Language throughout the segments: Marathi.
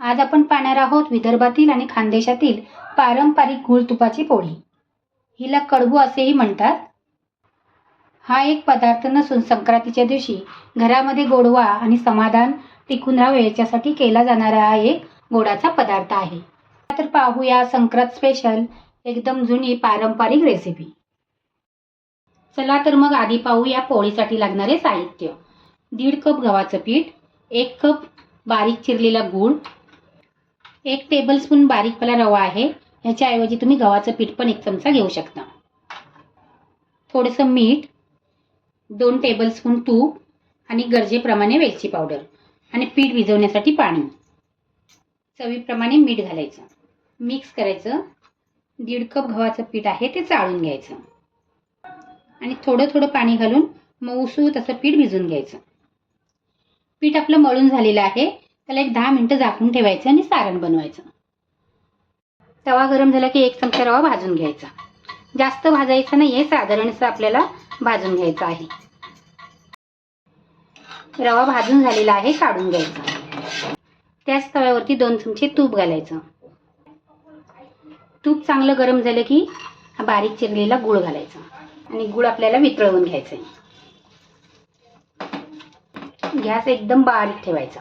आज आपण पाहणार आहोत विदर्भातील आणि खानदेशातील पारंपरिक गुळ तुपाची पोळी. हिला कडबू असेही म्हणतात. हा एक पदार्थ नसून संक्रांतीच्या दिवशी घरामध्ये गोडवा आणि समाधान टिकून राहावे याच्यासाठी केला जाणारा हा एक गोडाचा पदार्थ आहे. तर पाहूया संक्रांत स्पेशल एकदम जुनी पारंपरिक रेसिपी चला तर मग आधी पाहूया पोळीसाठी लागणारे साहित्य. दीड कप गव्हाचं पीठ एक कप बारीक चिरलेला गूळ एक टेबलस्पून बारीकवाला रवा आहे. ह्याच्याऐवजी तुम्ही गव्हाचं पीठ पण एक चमचा घेऊ शकता. थोडंसं मीठ दोन टेबलस्पून तूप आणि गरजेप्रमाणे वेलची पावडर आणि पीठ भिजवण्यासाठी पाणी. चवीप्रमाणे मीठ घालायचं. मिक्स करायचं. दीड कप गव्हाचं पीठ आहे ते चाळून घ्यायचं. आणि थोडं थोडं पाणी घालून मऊसूत असं पीठ भिजून घ्यायचं. पीठ आपलं मळून झालेलं आहे. त्याला एक दहा मिनटं झाकून ठेवायचं आणि सारण बनवायचं. तवा गरम झाला की एक चमचा रवा भाजून घ्यायचा. जास्त भाजायचं नाही आहे साधारणसं आपल्याला भाजून घ्यायचं आहे. रवा भाजून झालेला आहे काढून घ्यायचा. त्याच तव्यावरती दोन चमचे तूप घालायचं. तूप चांगलं गरम झालं की बारीक चिरलेला गूळ घालायचा. आणि गूळ आपल्याला वितळवून घ्यायचं आहे गॅस एकदम बारीक ठेवायचा.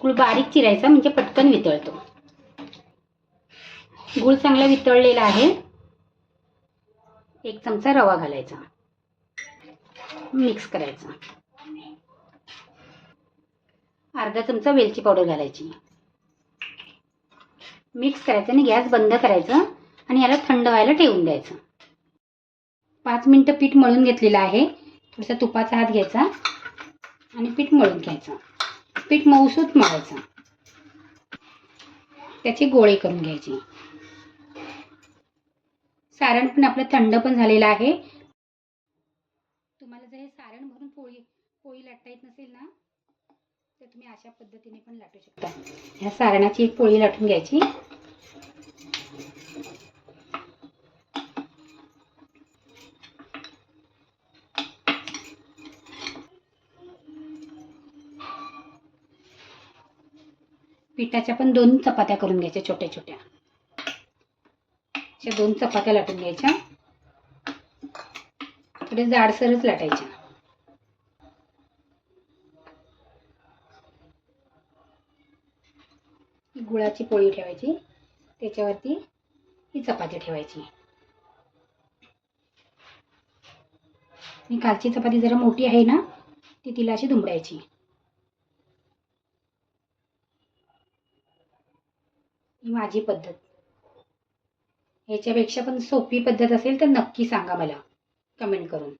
गुळ बारीक चिरायचा म्हणजे पटकन वितळतो. गुळ चांगला वितळलेला आहे. एक चमचा रवा घालायचा. मिक्स करायचा. अर्धा चमचा वेलची पावडर घालायची. मिक्स करायचं आणि गॅस बंद करायचं आणि याला थंड व्हायला ठेवून द्यायचं. पाच मिनटं पीठ मळून घेतलेलं आहे. थोडासा तुपाचा हात घ्यायचा आणि पीठ मळून घ्यायचं. पीठ मऊसूत मळायचं त्याचे गोळे करून घ्यायचे. सारण पण आपलं थंड पण झालेलं आहे. तुम्हाला जर हे सारण भरून पोळी पोळी लाटता येत नसेल ना तर तुम्ही अशा पद्धतीने पण लाटू शकता. ह्या सारणाची एक पोळी लाटून घ्यायची. पिठाच्या पण दोन चपात्या करून घ्यायच्या छोट्या छोट्या. अशा दोन चपात्या लाटून घ्यायच्या. थोडे जाडसरच लाटायच्या ही गुळाची पोळी ठेवायची. त्याच्यावरती ही चपाती ठेवायची. आणि कालची चपाती जरा मोठी आहे ना ती तिला अशी धुमडायची ही माझी पद्धत. ह्याच्यापेक्षा पण सोपी पद्धत असेल तर नक्की सांगा मला. कमेंट करून.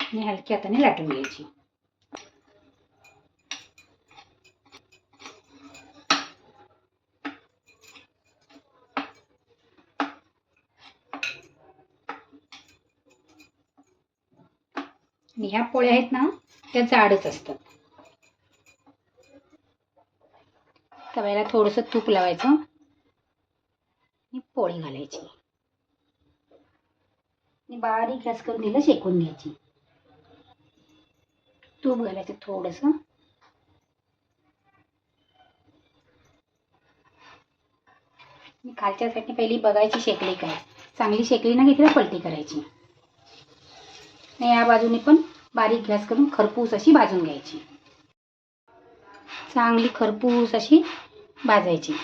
हलक्या हाताने लाटून घ्यायची. आणि ह्या पोळ्या आहेत ना त्या जाडच असतात. तव्याला थोडंसं तूप लावायचं. आणि पोळी घालायची. आणि बारीक गॅस करून दिलं शेकून घ्यायची. तूप घालायचं थोडंसं. आणि खालच्या साईडने पहिली बघायची शेकली काय. चांगली शेकली ना की तिला पलटी करायची. या बाजूने पण बारीक गॅस करून खरपूस अशी भाजून घ्यायची. चांगली खरपूस अशी भाजायची.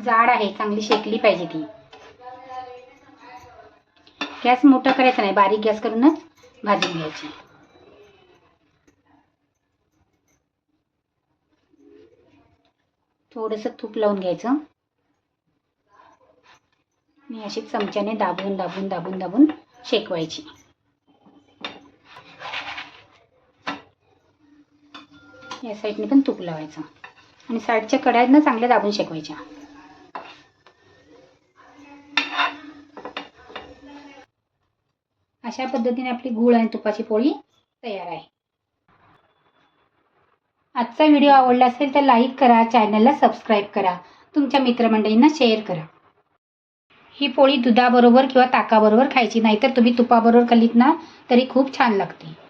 जाड आहे चांगली शेकली पाहिजे ती. गॅस मोठा करायचा नाही बारीक गॅस करूनच भाजून घ्यायची. थोडंसं तूप लावून घ्यायचं. मी अशी चमच्याने दाबून दाबून दाबून दाबून शेकवायची. या साईडने पण तूप लावायचं. आणि साईडच्या कड्यांना चांगल्या दाबून शेकवायच्या. अशा पद्धतीने आपली गूळ आणि तुपाची पोळी तयार आहे. आजचा व्हिडिओ आवडला असेल तर लाईक करा चॅनलला सबस्क्राईब करा. तुमच्या मित्रमंडळींना शेअर करा. ही पोळी दुधाबरोबर किंवा ताकाबरोबर खायची. नाही तर तुम्ही तुपाबरोबर खाल्लीत ना तरी खूप छान लागते.